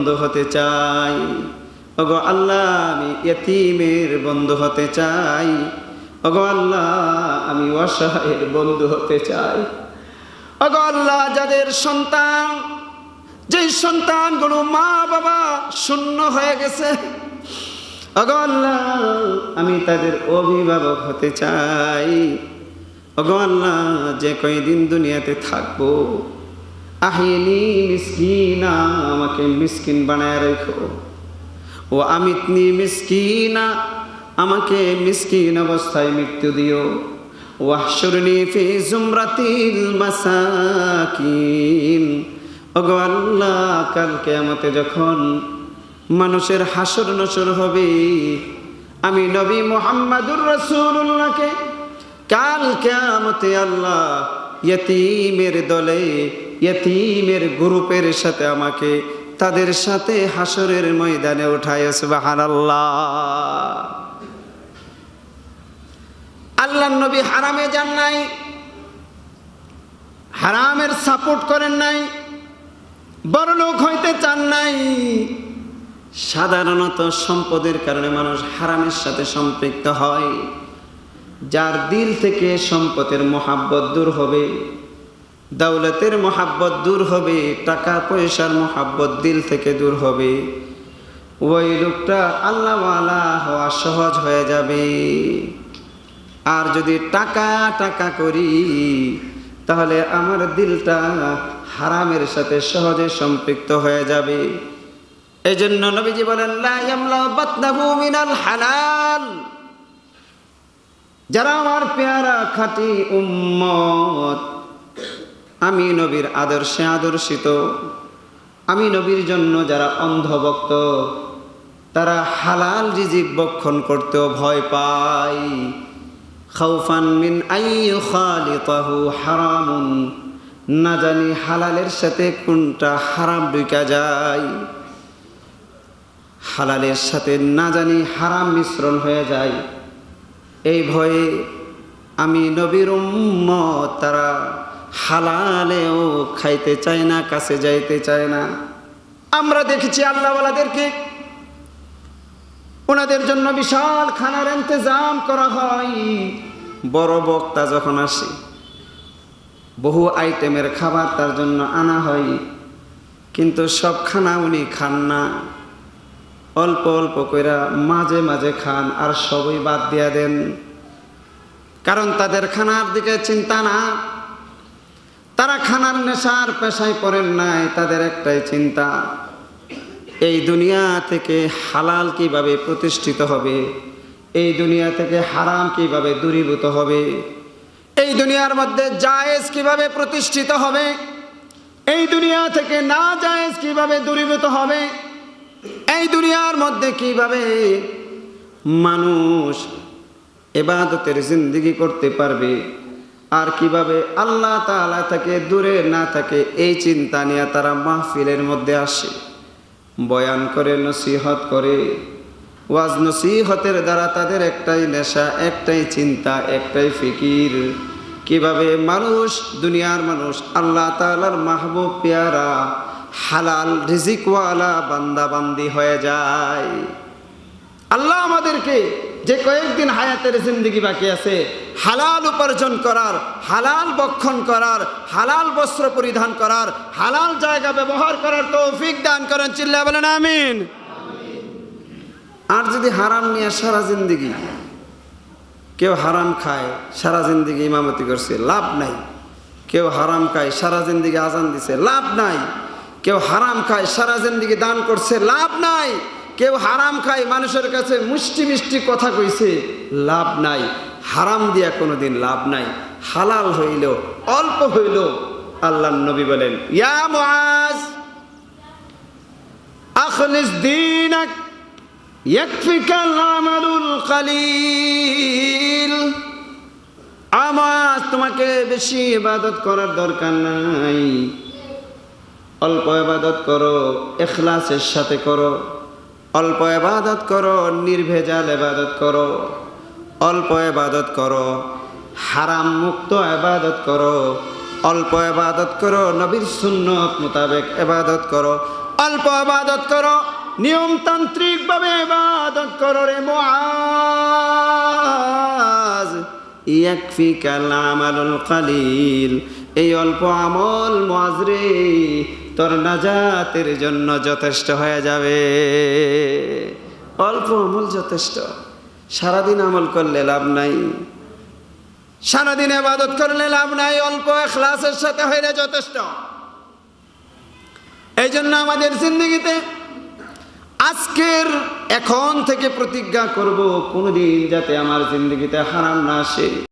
বন্ধু হতে চাই। ওগো আল্লাহ, আমি এতিমের বন্ধু হতে চাই। ওগো আল্লাহ, আমি অসহায়ের বন্ধু হতে চাই। ওগো আল্লাহ, যাদের সন্তান, যেই সন্তানগুলো মা বাবা শূন্য হয়ে গেছে, ওগো আল্লাহ, আমি তাদের অভিভাবক হতে চাই। ওগো আল্লাহ, যে কয়দিন দুনিয়াতে থাকব আহিনি মিসকিনা, আমাকে মিসকিন বানায় রেখো। ও আমিতনি মিসকিনা, আমাকে মিসকিন অবস্থায় মৃত্যু দিও। ওয়াহশুরনি ফি জুমরাতিল মাসাকিন। ওগো আল্লাহ কালকে আমাতে যখন মানুষের হাসর নসর হবে, আমি নবী মোহাম্মদুর রসুল্লাহকে কাল কেয়ামতে আল্লাহ ইয়তিমের দলে ইয়তিমের গ্রুপের সাথে আমাকে তাদের সাথে হাসরের ময়দানে উঠায়, সুবহানাল্লাহ। আল্লাহ নবী হারামে যান নাই, হারামের সাপোর্ট করেন নাই, বড় লোক হইতে চান নাই। সাধারণত সম্পদের কারণে মানুষ হারামের সাথে সম্পৃক্ত হয়। যার দিল থেকে সম্পদের মহাব্বত দূর হবে। দৌলতের মোহাব্বত দূর হবে, টাকা পয়সার মোহাব্বত দিল থেকে দূর হবে। ওই লোকটা আল্লাহওয়ালা হওয়া সহজ হয়ে যাবে। আর যদি টাকা টাকা করি, তাহলে আমার দিলটা হারামের সাথে সহজে সম্পৃক্ত হয়ে যাবে। এই জন্য নবীজি বলেন মিনাল হালাল। যারা আমার পেয়ারা খাঁটি উম্মত আমি নবীর আদর্শে আদর্শিত। আমি নবীর জন্য যারা অন্ধভক্ত, তারা হালাল রিজিক বক্ষণ করতেও ভয় পায়। খাউফান মিন আইয়ু খালিতাহু হারামুন, না জানি হালালের সাথে কোনটা হারাম ঢুকা যায়। হালালের সাথে না জানি হারাম মিশ্রণ হয়ে যায়। এই ভয়ে আমি নবীর উম্মত, তারা হালালেও খাইতে চায় না, কাছে যাইতে চায় না। আমরা দেখেছি আল্লাহওয়ালাদেরকে ওনাদের জন্য বিশাল খানার ইন্তজাম করা হয়। বড় বক্তা যখন আসে, বহু আইটেমের খাবার তার জন্য আনা হয়, কিন্তু সব খানা উনি খান না। অল্প অল্প কইরা মাঝে মাঝে খান আর সবই বাদ দিয়া দেন। কারণ তাদের খানার দিকে চিন্তা না। তারা খানার নেশার পেশায় পড়েন নাই, তাদের একটাই চিন্তা, এই দুনিয়া থেকে হালাল কীভাবে প্রতিষ্ঠিত হবে, এই দুনিয়া থেকে হারাম কীভাবে দূরীভূত হবে, এই দুনিয়ার মধ্যে জায়েজ কীভাবে প্রতিষ্ঠিত হবে, এই দুনিয়া থেকে না জায়েজ কীভাবে দূরীভূত হবে, এই দুনিয়ার মধ্যে কীভাবে মানুষ এবাদতের জিন্দিগি করতে পারবে আর কীভাবে আল্লাহ তাআলা থেকে দূরে না থাকে, এই চিন্তা নিয়ে তারা মাহফিলের মধ্যে আসে। বয়ান করে, নসিহত করে। ওয়াজ নসিহতের দ্বারা তাদের একটাই নেশা, একটাই চিন্তা, একটাই ফিকির। কীভাবে মানুষ, দুনিয়ার মানুষ, আল্লাহ তাআলার মাহবুব পেয়ারা, হালাল রিজিকওয়ালা বান্দাবান্দি হয়ে যায়। আল্লাহ আমাদেরকে যে কয়েকদিন হায়াতের জিন্দগি বাকি আছে হালাল উপার্জন করার, হালাল বক্ষণ করার, হালাল বস্ত্র পরিধান করার, হালাল জায়গা ব্যবহার করার তৌফিক দান করেন চিল্লা বলেন আমিন। আর যদি হারাম নিয়ে সারা জিন্দগি কেউ হারাম খায়, সারা জিন্দগি ইমামতি করছে, লাভ নাই। কেউ হারাম খায়, সারা জিন্দগি আজান দিছে, লাভ নাই। কেউ হারাম খায়, সারা জিন্দগি দান করছে, লাভ নাই। কেউ হারাম খায়, মানুষের কাছে মিষ্টি মিষ্টি কথা কইছে, লাভ নাই। হারাম দিয়া কোনোদিন লাভ নাই। হালাল হইল অল্প হইল আল্লাহ নবী বলেন, ইয়া মুআজ, আখলিস দীনাক তোমাকে বেশি ইবাদত করার দরকার নাই। অল্প ইবাদত করো, এখলাসের সাথে করো। অল্প এবাদত করো, নির্ভেজাল এবাদত করো। অল্প এবাদত করো, হারাম মুক্ত এবাদত করো, অল্প এবাদত করো, নবীর সুন্নত মোতাবেক এবাদত করো, অল্প আবাদত করো নিয়মতান্ত্রিক ভাবে ইবাদত করো রে মুআজ। ইয়াকফিকা আমালুল কালিল। এই অল্প আমল মুআজরে তোর নাজাতের জন্য যথেষ্ট হয়ে যাবে। অল্প আমল যথেষ্ট। সারাদিন আমল করলে লাভ নাই। সারাদিন আবাদত করলে লাভ নাই, অল্প এখলাসের সাথে হইলে যথেষ্ট। এই জন্য আমাদের জিন্দগিতে আজকের এখন থেকে প্রতিজ্ঞা করব, কোনোদিন যাতে আমার জিন্দগিতে হারাম না আসে।